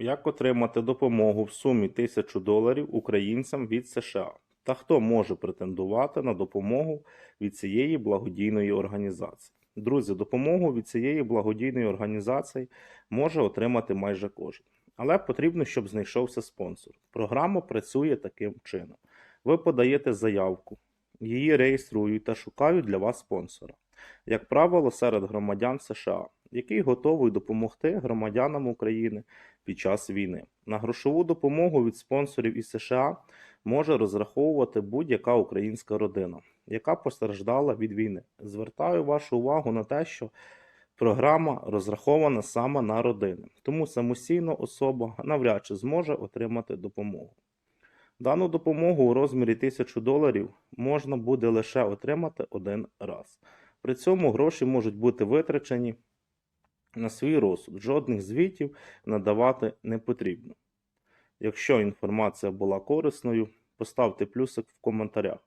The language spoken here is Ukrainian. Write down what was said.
Як отримати допомогу в сумі 1000 доларів українцям від США? Та хто може претендувати на допомогу від цієї благодійної організації? Друзі, допомогу від цієї благодійної організації може отримати майже кожен. Але потрібно, щоб знайшовся спонсор. Програма працює таким чином: ви подаєте заявку, її реєструють та шукають для вас спонсора. Як правило, серед громадян США, який готовий допомогти громадянам України під час війни. На грошову допомогу від спонсорів із США може розраховувати будь-яка українська родина, яка постраждала від війни. Звертаю вашу увагу на те, що програма розрахована саме на родини, тому самостійно особа навряд чи зможе отримати допомогу. Дану допомогу у розмірі 1000 доларів можна буде лише отримати один раз. При цьому гроші можуть бути витрачені на свій розсуд. Жодних звітів надавати не потрібно. Якщо інформація була корисною, поставте плюсик в коментарях.